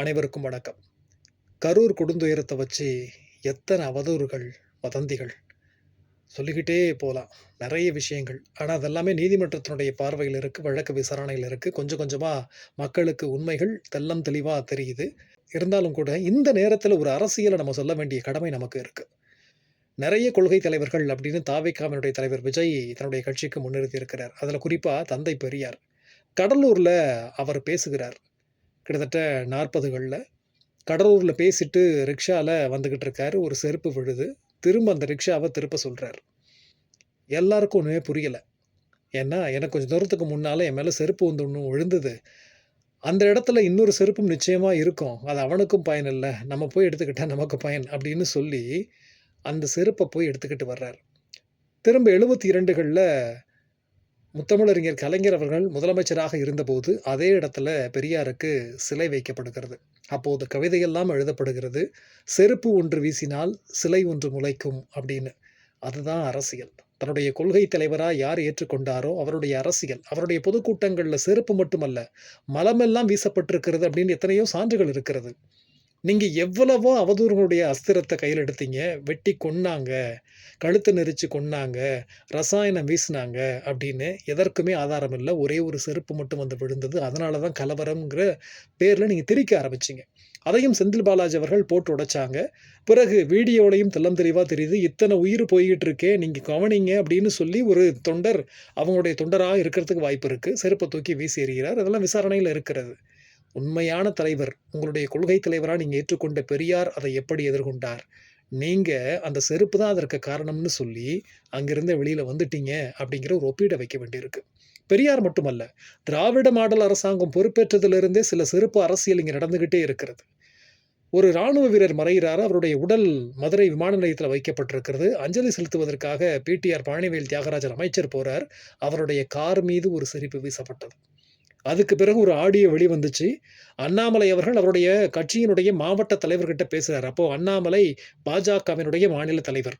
அனைவருக்கும் வணக்கம். கரூர் கொடுந்துயரத்தை வச்சு எத்தனை அவதூறுகள், வதந்திகள் சொல்லிக்கிட்டே போகலாம் நிறைய விஷயங்கள். ஆனால் அதெல்லாமே நீதிமன்றத்தினுடைய பார்வையில் இருக்குது வழக்கு விசாரணையில் இருக்குது கொஞ்சம் கொஞ்சமாக மக்களுக்கு உண்மைகள் தெள்ளம் தெளிவாக தெரியுது. இருந்தாலும் கூட இந்த நேரத்தில் ஒரு அரசியலை நம்ம சொல்ல வேண்டிய கடமை நமக்கு இருக்குது நிறைய கொள்கை தலைவர்கள் அப்படின்னு தாவேகாவினுடைய தலைவர் விஜய் தன்னுடைய கட்சிக்கு முன்னிறுத்தி இருக்கிறார். அதில் குறிப்பாக தந்தை பெரியார். கடலூரில் அவர் பேசுகிறார். கிட்டத்தட்ட நாற்பதுகளில் கடலூரில் பேசிட்டு ரிக்ஷாவில் வந்துக்கிட்டு இருக்காரு. ஒரு செருப்பு விழுது. திரும்ப அந்த ரிக்ஷாவ திருப்ப சொல்கிறார் எல்லாருக்கும் ஒன்றுமே புரியலை ஏன்னா, எனக்கு கொஞ்சம் தூரத்துக்கு முன்னால் என் மேலே செருப்பு வந்து ஒன்றும் விழுந்தது. அந்த இடத்துல இன்னொரு செருப்பும் நிச்சயமாக இருக்கும். அது அவனுக்கும் பயன் இல்லை நம்ம போய் எடுத்துக்கிட்டால் நமக்கு பயன் அப்படின்னு சொல்லி, அந்த செருப்பை போய் எடுத்துக்கிட்டு வர்றாரு. திரும்ப 72கள்ல முத்தமிழறிஞர் கலைஞர் அவர்கள் முதலமைச்சராக இருந்தபோது, அதே இடத்துல பெரியாருக்கு சிலை வைக்கப்படுகிறது. அப்போது கவிதையெல்லாம் எழுதப்படுகிறது. "செருப்பு ஒன்று வீசினால் சிலை ஒன்று முளைக்கும்" அப்படின்னு. அதுதான் அரசியல். தன்னுடைய கொள்கை தலைவராக யார் ஏற்றுக்கொண்டாரோ, அவருடைய அரசியல். அவருடைய பொதுக்கூட்டங்களில் செருப்பு மட்டுமல்ல, மலமெல்லாம் வீசப்பட்டிருக்கிறது அப்படின்னு எத்தனையோ சான்றுகள் இருக்கிறது. நீங்கள் எவ்வளவோ அவதூறுகளுடைய அஸ்திரத்தை கையில் எடுத்தீங்க. வெட்டி கொன்னாங்க, கழுத்து நெரிச்சு கொன்னாங்க, ரசாயனம் வீசுனாங்க அப்படின்னு எதற்குமே ஆதாரம் இல்லை ஒரே ஒரு செருப்பு மட்டும் வந்து விழுந்தது. அதனால தான் கலவரம்ங்கிற பேரில் நீங்கள் திரிக்க ஆரம்பிச்சிங்க அதையும் செந்தில் பாலாஜி அவர்கள் போட்டு உடைச்சாங்க. பிறகு வீடியோலையும் தெல்லம் தெளிவாக தெரியுது. இத்தனை உயிர் போய்கிட்டு இருக்கே, நீங்கள் கவனிங்க" அப்படின்னு சொல்லி ஒரு தொண்டர் அவங்களுடைய தொண்டராக இருக்கிறதுக்கு வாய்ப்பு இருக்குது செருப்பை தூக்கி வீசி எறிகிறார். அதெல்லாம் விசாரணையில் இருக்கிறது. உண்மையான தலைவர், உங்களுடைய கொள்கை தலைவராக நீங்கள் ஏற்றுக்கொண்ட பெரியார் அதை எப்படி எதிர்கொண்டார்? நீங்கள் அந்த செருப்பு தான் அதற்கு காரணம்னு சொல்லி, அங்கிருந்து வெளியில் வந்துட்டீங்க அப்படிங்கிற ஒரு ஒப்பீடை வைக்க வேண்டியிருக்கு. பெரியார் மட்டுமல்ல, திராவிட மாடல் அரசாங்கம் பொறுப்பேற்றதிலிருந்தே சில செருப்பு அரசியல் இங்கே நடந்துக்கிட்டே இருக்கிறது. ஒரு ராணுவ வீரர் மறைகிறார் அவருடைய உடல் மதுரை விமான நிலையத்தில் வைக்கப்பட்டிருக்கிறது. அஞ்சலி செலுத்துவதற்காக பிடிஆர் பழனிவேல் தியாகராஜன் அமைச்சர் போகிறார் அவருடைய கார் மீது ஒரு செருப்பு வீசப்பட்டது. அதுக்கு பிறகு ஒரு ஆடியோ வெளிவந்துச்சு. அண்ணாமலை அவர்கள் அவருடைய கட்சியினுடைய மாவட்ட தலைவர்கிட்ட பேசுகிறார் அப்போது அண்ணாமலை பாஜகவினுடைய மாநில தலைவர்.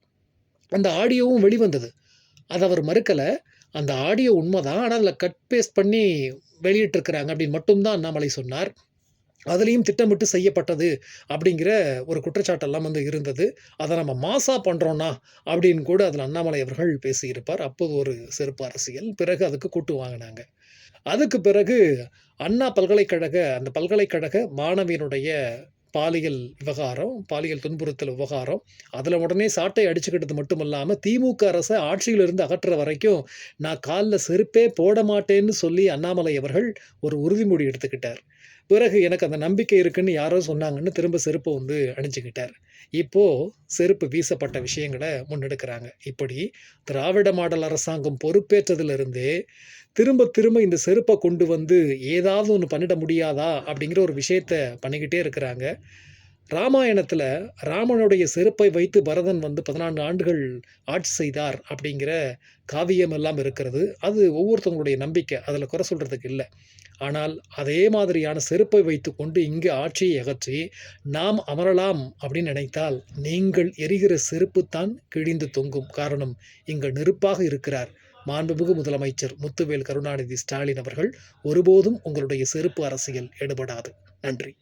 அந்த ஆடியோவும் வெளிவந்தது. அதை அவர் மறுக்கலை அந்த ஆடியோ உண்மைதான் ஆனால் அதில் கட் பேஸ்ட் பண்ணி வெளியிட்டிருக்கிறாங்க அப்படின்னு மட்டும்தான் அண்ணாமலை சொன்னார். அதுலேயும் திட்டமிட்டு செய்யப்பட்டது அப்படிங்கிற ஒரு குற்றச்சாட்டெல்லாம் வந்து இருந்தது. அதை நம்ம மாஸா பண்ணுறோன்னா அப்படின்னு கூட அதில் அண்ணாமலை அவர்கள் பேசியிருப்பார். அப்போது ஒரு செருப்பு அரசியல். பிறகு அதுக்கு கூட்டு வாங்கினாங்க அதுக்கு பிறகு அண்ணா பல்கலைக்கழக அந்த பல்கலைக்கழக மாணவியினுடைய பாலியல் விவகாரம், பாலியல் துன்புறுத்தல் விவகாரம். அதில் உடனே சாட்டை அடிச்சுக்கிட்டது மட்டும் இல்லாமல் திமுக அரசை ஆட்சியிலிருந்து அகற்ற வரைக்கும், நான் காலில் செருப்பே போட மாட்டேன்னு சொல்லி அண்ணாமலை அவர்கள் ஒரு உறுதிமொழி எடுத்துக்கிட்டார். பிறகு எனக்கு அந்த நம்பிக்கை இருக்குன்னு யாரோ சொன்னாங்கன்னு திரும்ப செருப்பை வந்து அணிஞ்சுக்கிட்டார். இப்போது செருப்பு வீசப்பட்ட விஷயங்களை முன்னெடுக்கிறாங்க. இப்படி திராவிட மாடல் அரசாங்கம் பொறுப்பேற்றதிலிருந்தே, திரும்ப திரும்ப இந்த செருப்பை கொண்டு வந்து ஏதாவது ஒன்று பண்ணிட முடியாதா? அப்படிங்கிற ஒரு விஷயத்த பண்ணிக்கிட்டே இருக்கிறாங்க. ராமாயணத்தில் ராமனுடைய செருப்பை வைத்து பரதன் வந்து 14 ஆண்டுகள் ஆட்சி செய்தார் அப்படிங்கிற காவியம் எல்லாம் இருக்கிறது. அது ஒவ்வொருத்தவங்களுடைய நம்பிக்கை. அதில் குறை சொல்கிறதுக்கு இல்லை ஆனால், அதே மாதிரியான செருப்பை வைத்து கொண்டு இங்கு ஆட்சியை அகற்றி, நாம் அமரலாம் அப்படின்னு நினைத்தால், நீங்கள் எரிகிற செருப்பு தான் கிழிந்து தொங்கும். காரணம், இங்கு நெருப்பாக இருக்கிறார் மாண்புமிகு முதலமைச்சர் முத்துவேல் கருணாநிதி ஸ்டாலின் அவர்கள். ஒருபோதும் உங்களுடைய செருப்பு அரசியல் எடுபடாது. நன்றி.